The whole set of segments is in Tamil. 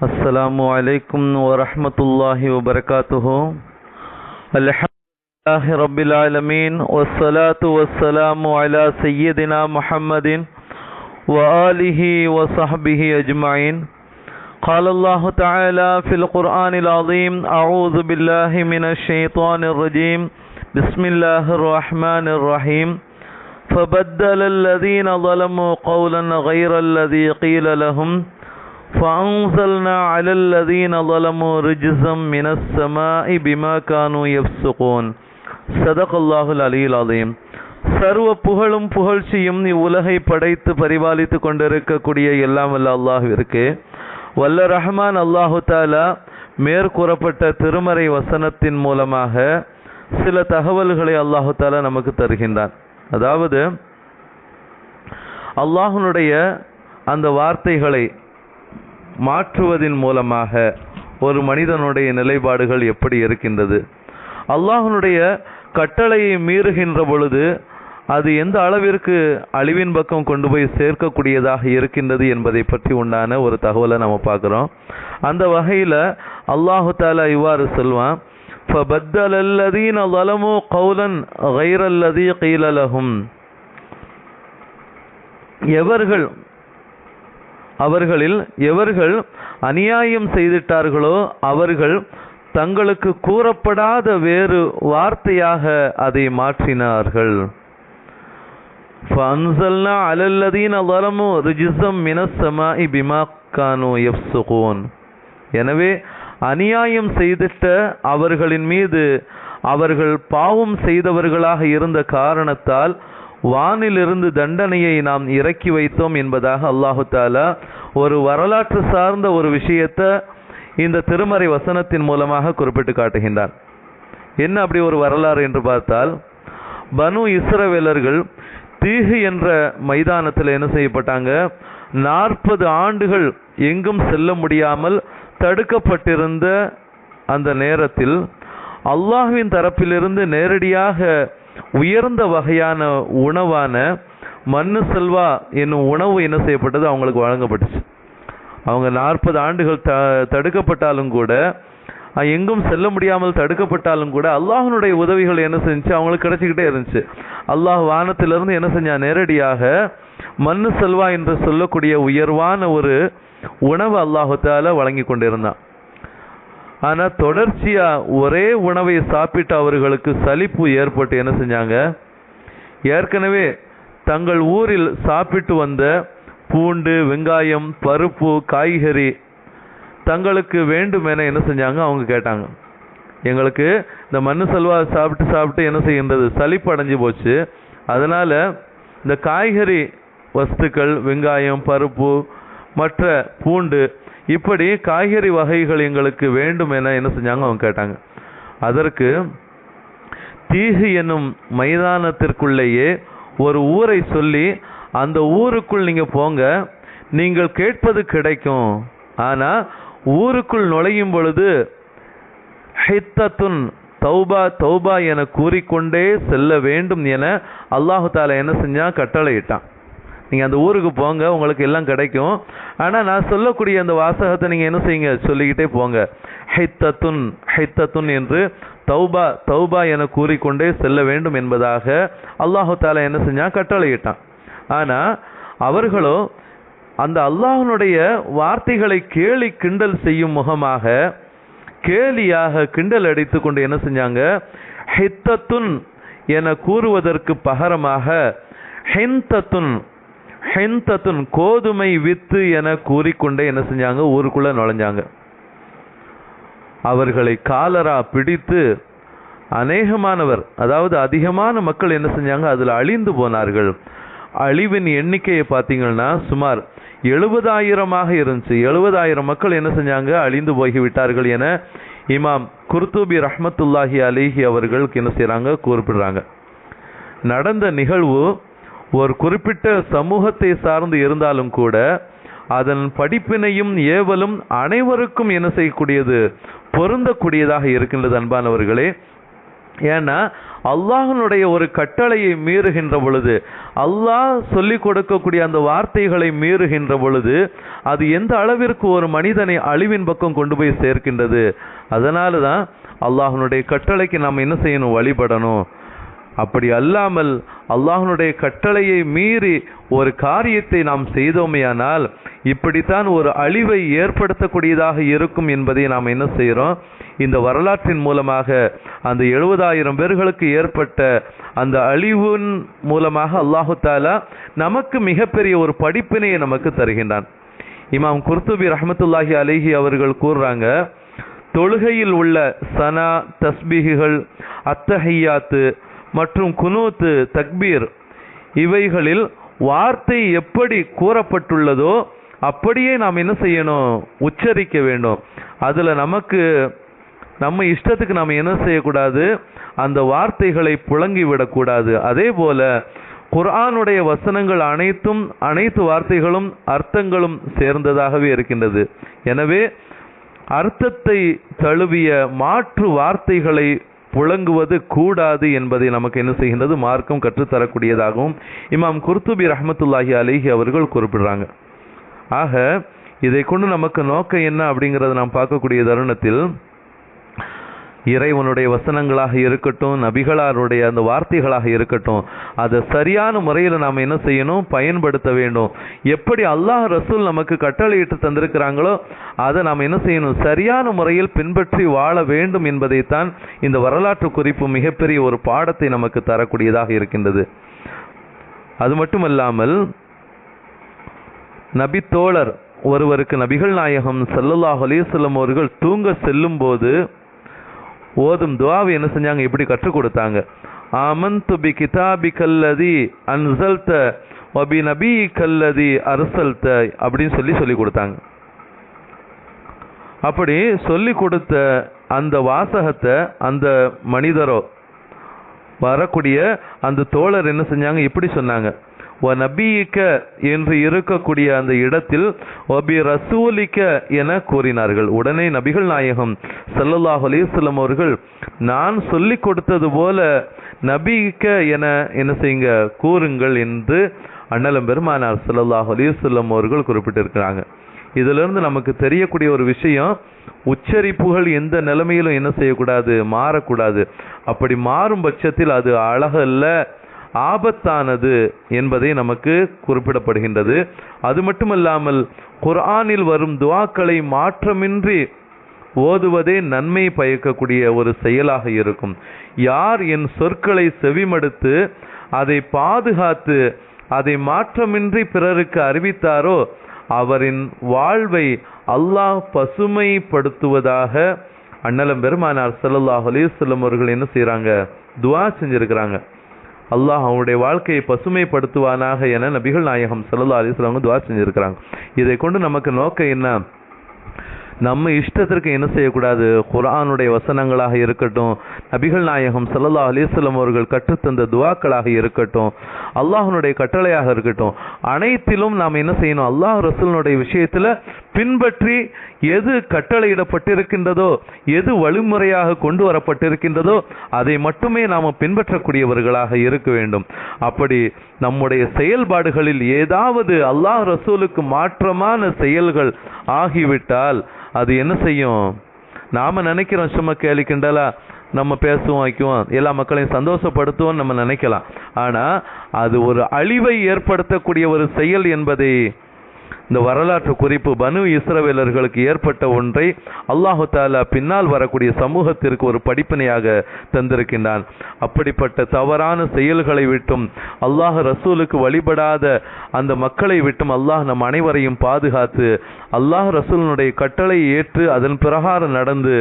السلام عليكم ورحمة الله وبركاته. الحمد لله رب العالمين والصلاة والسلام على سيدنا محمد وآله وصحبه أجمعين. قال الله تعالى في القرآن العظيم أعوذ بالله من الشيطان الرجيم. بسم الله الرحمن الرحيم. فبدل الذين ظلموا قولا غير الذي قيل لهم. فأنزلنا على الذين ظلموا رجزا من السماء بما كانوا يفسقون صدق الله العلي العظيم சர்வ புகழும் புகழ்ச்சியும் இவ்வுலகை படைத்து பரிபாலித்து கொண்டிருக்கக்கூடிய எல்லாம் வல்ல அல்லாஹுவிற்கு வல்ல ரஹ்மான் அல்லாஹு தாலா மேற்கூறப்பட்ட திருமறை வசனத்தின் மூலமாக சில தகவல்களை அல்லாஹு தாலா நமக்கு தருகின்றான் அதாவது அல்லாஹனுடைய அந்த வார்த்தைகளை மாற்றுவதின் மூலமாக ஒரு மனிதனுடைய நிலைப்பாடுகள் எப்படி இருக்கின்றது அல்லாஹனுடைய கட்டளையை மீறுகின்ற பொழுது அது எந்த அளவிற்கு அழிவின் பக்கம் கொண்டு போய் சேர்க்கக்கூடியதாக இருக்கின்றது என்பதை பற்றி உண்டான ஒரு தகவலை நம்ம பார்க்குறோம் அந்த வகையில் அல்லாஹு தாலா இவ்வாறு சொல்வான் فَبَدَّلَ الَّذِينَ ظَلَمُوا قَوْلًا غَيْرَ الَّذِي قِيلَ لَهُمْ எவர்கள் அவர்களில் எவர்கள் அநியாயம் செய்திட்டார்களோ அவர்கள் தங்களுக்கு கூறப்படாத வேறு வார்த்தையாக அதை மாற்றினார்கள் فَأَنزَلْنَا عَلَى الَّذِينَ ظَلَمُوا رِجْزًا مِنَ السَّمَاءِ بِمَا كَانُوا يَفْسُقُونَ எனவே அநியாயம் செய்திட்ட அவர்களின் மீது அவர்கள் பாவம் செய்தவர்களாக இருந்த காரணத்தால் வானிலிருந்து தண்டனையை நாம் இறக்கி வைத்தோம் என்பதாக அல்லாஹு தாலா ஒரு வரலாற்று சார்ந்த ஒரு விஷயத்தை இந்த திருமறை வசனத்தின் மூலமாக குறிப்பிட்டு காட்டுகின்றார் என்ன அப்படி ஒரு வரலாறு என்று பார்த்தால் பனு இஸ்ரவேலர்கள் தீகு என்ற மைதானத்தில் என்ன செய்யப்பட்டாங்க? நாற்பது ஆண்டுகள் எங்கும் செல்ல முடியாமல் தடுக்கப்பட்டிருந்த அந்த நேரத்தில் அல்லாஹுவின் தரப்பிலிருந்து நேரடியாக உயர்ந்த வகையான உணவான மண்ணு செல்வா என்னும் உணவு என்ன செய்யப்பட்டது? அவங்களுக்கு வழங்கப்பட்டுச்சு. அவங்க நாற்பது ஆண்டுகள் த தடுக்கப்பட்டாலும் கூட எங்கும் செல்ல முடியாமல் தடுக்கப்பட்டாலும் கூட அல்லாஹனுடைய உதவிகள் என்ன செஞ்சு அவங்களுக்கு கிடைச்சிக்கிட்டே இருந்துச்சு. அல்லாஹ் வானத்திலிருந்து என்ன செஞ்சான் நேரடியாக மண்ணு செல்வா என்று சொல்லக்கூடிய உயர்வான ஒரு உணவு அல்லாஹத்தால் வழங்கி கொண்டிருந்தான். ஆனால் தொடர்ச்சியாக ஒரே உணவை சாப்பிட்டு அவர்களுக்கு சலிப்பு ஏற்பட்டு என்ன செஞ்சாங்க? ஏற்கனவே தங்கள் ஊரில் சாப்பிட்டு வந்த பூண்டு வெங்காயம் பருப்பு காய்கறி தங்களுக்கு வேண்டும் என என்ன செஞ்சாங்க? அவங்க கேட்டாங்க. எங்களுக்கு இந்த மண்ணு செல்வா சாப்பிட்டு சாப்பிட்டு என்ன செய்கின்றது? சளிப்பு அடைஞ்சு போச்சு. அதனால் இந்த காய்கறி வஸ்துக்கள் வெங்காயம் பருப்பு மற்ற பூண்டு இப்படி காய்கறி வகைகள் எங்களுக்கு வேண்டும் என என்ன செஞ்சாங்க? அவங்க கேட்டாங்க. அதற்கு தீகு என்னும் மைதானத்திற்குள்ளேயே ஒரு ஊரை சொல்லி அந்த ஊருக்குள் நீங்கள் போங்க நீங்கள் கேட்பது கிடைக்கும். ஆனால் ஊருக்குள் நுழையும் பொழுது ஹித்தத்துன் தௌபா தௌபா என கூறிக்கொண்டே செல்ல வேண்டும் என அல்லாஹு தாலா என்ன செஞ்சான்? கட்டளையிட்டான். நீங்கள் அந்த ஊருக்கு போங்க உங்களுக்கு எல்லாம் கிடைக்கும். ஆனால் நான் சொல்லக்கூடிய அந்த வாசகத்தை நீங்கள் என்ன செய்யுங்க? சொல்லிக்கிட்டே போங்க. ஹைத்தத்துன் ஹைத்தத்துன் என்று தௌபா தௌபா என கூறிக்கொண்டே செல்ல வேண்டும் என்பதாக அல்லாஹு தாலா என்ன செஞ்சான்? கட்டளையிட்டான். ஆனால் அவர்களோ அந்த அல்லாஹனுடைய வார்த்தைகளை கேலி கிண்டல் செய்யும் முகமாக கேலியாக கிண்டல் அடித்து கொண்டு என்ன செஞ்சாங்க? ஹித்தத்துன் என கூறுவதற்கு பகரமாக ஹெந்தத்துன் ஹெந்தத்துன் கோதுமை வித்து என கூறிக்கொண்டே என்ன செஞ்சாங்க? ஊருக்குள்ள நுழைஞ்சாங்க. அவர்களை காலரா பிடித்து அநேகமானவர் அதாவது அதிகமான மக்கள் என்ன செஞ்சாங்க? அதில் அழிந்து போனார்கள். அழிவின் எண்ணிக்கையை பார்த்தீங்கன்னா சுமார் எழுபதாயிரமாக இருந்துச்சு. எழுபதாயிரம் மக்கள் என்ன செஞ்சாங்க? அழிந்து போய்விட்டார்கள் என இமாம் குர்தூபி ரஹமத்துல்லாஹி அலிஹி அவர்களுக்கு என்ன செய்கிறாங்க குறிப்பிடுறாங்க. நடந்த நிகழ்வு ஒரு குறிப்பிட்ட சமூகத்தை சார்ந்து இருந்தாலும் கூட அதன் படிப்பினையும் ஏவலும் அனைவருக்கும் என்ன செய்யக்கூடியது? பொருந்தக்கூடியதாக இருக்கின்றது அன்பானவர்களே. ஏன்னா அல்லாஹனுடைய ஒரு கட்டளையை மீறுகின்ற பொழுது அல்லாஹ் சொல்லிக் கொடுக்கக்கூடிய அந்த வார்த்தைகளை மீறுகின்ற பொழுது அது எந்த அளவிற்கு ஒரு மனிதனை அழிவின் பக்கம் கொண்டு போய் சேர்க்கின்றது? அதனால தான் அல்லாஹனுடைய கட்டளைக்கு நாம் என்ன செய்யணும்? வழிபடணும். அப்படி அல்லாமல் அல்லாஹனுடைய கட்டளையை மீறி ஒரு காரியத்தை நாம் செய்தோமேயானால் இப்படித்தான் ஒரு அழிவை ஏற்படுத்தக்கூடியதாக இருக்கும் என்பதை நாம் என்ன செய்கிறோம்? இந்த வரலாற்றின் மூலமாக அந்த எழுபதாயிரம் பேர்களுக்கு ஏற்பட்ட அந்த அழிவின் மூலமாக அல்லாஹு தாலா நமக்கு மிகப்பெரிய ஒரு படிப்பினையை நமக்கு தருகின்றான். இமாம் குர்துபி ரஹமத்துல்லாஹி அலிஹி அவர்கள் கூறுறாங்க தொழுகையில் உள்ள சனா தஸ்பீகுகள் அத்தஹையாத்து மற்றும் குனூத்து தக்பீர் இவைகளில் வார்த்தை எப்படி கூறப்பட்டுள்ளதோ அப்படியே நாம் என்ன செய்யணும்? உச்சரிக்க வேண்டும். அதில் நமக்கு நம்ம இஷ்டத்துக்கு நாம் என்ன செய்யக்கூடாது? அந்த வார்த்தைகளை புழங்கி விடக்கூடாது. அதே போல குரானுடைய வசனங்கள் அனைத்தும் அனைத்து வார்த்தைகளும் அர்த்தங்களும் சேர்ந்ததாகவே இருக்கின்றது. எனவே அர்த்தத்தை தழுவிய மாற்று வார்த்தைகளை புழங்குவது கூடாது என்பதை நமக்கு என்ன செய்கின்றது? மார்க்கம் கற்றுத்தரக்கூடியதாகவும் இமாம் குர்துபி ரஹமத்துல்லாஹி அலிஹி அவர்கள் குறிப்பிடுறாங்க. ஆக இதை கொண்டு நமக்கு நோக்கம் என்ன அப்படிங்கிறத நாம் பார்க்கக்கூடிய தருணத்தில் இறைவனுடைய வசனங்களாக இருக்கட்டும் நபிகளாருடைய அந்த வார்த்தைகளாக இருக்கட்டும் அதை சரியான முறையில் நாம் என்ன செய்யணும்? பயன்படுத்த வேண்டும். எப்படி அல்லாஹ் ரசூல் நமக்கு கட்டளையிட்டு தந்திருக்கிறாங்களோ அதை நாம் என்ன செய்யணும்? சரியான முறையில் பின்பற்றி வாழ வேண்டும் என்பதைத்தான் இந்த வரலாற்று குறிப்பு மிகப்பெரிய ஒரு பாடத்தை நமக்கு தரக்கூடியதாக இருக்கின்றது. அது மட்டுமல்லாமல் நபி தோழர் ஒருவருக்கு நபிகள் நாயகம் சல்லல்லாஹ் அலிசல்லம் அவர்கள் தூங்க செல்லும் போது ஓதும் துவாவை என்ன செஞ்சாங்க? இப்படி கற்றுக் கொடுத்தாங்க? ஆமந்து பி கிதாபி கல்லதி அன்சல்த வபி நபி கல்லதி அரசல்த அப்படின்னு சொல்லி சொல்லி கொடுத்தாங்க. அப்படி சொல்லி கொடுத்த அந்த வாசகத்தை அந்த மனிதரோ வரக்கூடிய அந்த தோழர் என்ன செஞ்சாங்க? இப்படி சொன்னாங்க. ஒ நபியிக்க என்று இருக்கக்கூடிய அந்த இடத்தில் ஒபி ரசூலிக்க என கூறினார்கள். உடனே நபிகள் நாயகம் சல்லல்லாஹ் அலிஸ்லம் அவர்கள் நான் சொல்லி கொடுத்தது போல நபிக்க என என்ன செய்யுங்க கூறுங்கள் என்று அண்ணலம் பெருமானார் சல்லல்லாஹ் அலிஸ்லம் அவர்கள் குறிப்பிட்டிருக்கிறாங்க. இதிலிருந்து நமக்கு தெரியக்கூடிய ஒரு விஷயம் உச்சரிப்புகள் எந்த நிலைமையிலும் என்ன செய்யக்கூடாது மாறக்கூடாது. அப்படி மாறும் பட்சத்தில் அது அழகல்ல ஆபத்தானது என்பதை நமக்கு குறிப்பிடப்படுகின்றது. அது மட்டுமல்லாமல் குர்ஆனில் வரும் துவாக்களை மாற்றமின்றி ஓதுவதே நன்மை பயக்கக்கூடிய ஒரு செயலாக இருக்கும். யார் என் சொற்களை செவிமடுத்து அதை பாதுகாத்து அதை மாற்றமின்றி பிறருக்கு அறிவித்தாரோ அவரின் வாழ்வை அல்லாஹ் பசுமைப்படுத்துவதாக அண்ணலம் பெருமானார் சல்லாஹ் அலிசல்லம் அவர்கள் என்ன செய்கிறாங்க துவா செஞ்சிருக்கிறாங்க. அல்லாஹ் அவனுடைய வாழ்க்கையை பசுமைப்படுத்துவானாக என நபிகள் நாயகம் சல்லா அலிஸ்லாம் துவா செஞ்சுருக்கிறாங்க. இதை கொண்டு நமக்கு நோக்கம் என்ன? நம்ம இஷ்டத்திற்கு என்ன செய்யக்கூடாது? குரானுடைய வசனங்களாக இருக்கட்டும் நபிகள் நாயகம் சல்லல்லா அலிஸ்லம் அவர்கள் கற்றுத்தந்த துவாக்களாக இருக்கட்டும் அல்லாஹனுடைய கட்டளையாக இருக்கட்டும் அனைத்திலும் நாம் என்ன செய்யணும்? அல்லாஹ் ரசூலனுடைய விஷயத்துல பின்பற்றி எது கட்டளையிடப்பட்டிருக்கின்றதோ எது வழிமுறையாக கொண்டு வரப்பட்டிருக்கின்றதோ அதை மட்டுமே நாம் பின்பற்றக்கூடியவர்களாக இருக்க வேண்டும். அப்படி நம்முடைய செயல்பாடுகளில் ஏதாவது அல்லாஹ் ரசூலுக்கு மாற்றமான செயல்கள் ஆகிவிட்டால் அது என்ன செய்யும்? நாம் நினைக்கிறோம் சும்மா கேலி கிண்டலா நம்ம பேசுவோம் வைக்குவோம் எல்லா மக்களையும் சந்தோஷப்படுத்துவோம் நம்ம நினைக்கலாம். ஆனால் அது ஒரு அழிவை ஏற்படுத்தக்கூடிய ஒரு செயல் என்பதை இந்த வரலாற்று குறிப்பு பனு இஸ்ரவேலர்களுக்கு ஏற்பட்ட ஒன்றை அல்லாஹு தாலா பின்னால் வரக்கூடிய சமூகத்திற்கு ஒரு படிப்பினையாக தந்திருக்கின்றான். அப்படிப்பட்ட தவறான செயல்களை விட்டும் அல்லாஹ் ரசூலுக்கு வழிபடாத அந்த மக்களை விட்டும் அல்லாஹ் நம் அனைவரையும் பாதுகாத்து அல்லாஹ் ரசூலினுடைய கட்டளை ஏற்று அதன் பிரகாரம் நடந்து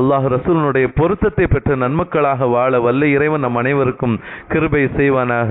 அல்லாஹ் ரசூலினுடைய பொருத்தத்தை பெற்ற நன்மக்களாக வாழ வல்ல இறைவன் நம் அனைவருக்கும் கிருபை செய்வானாக.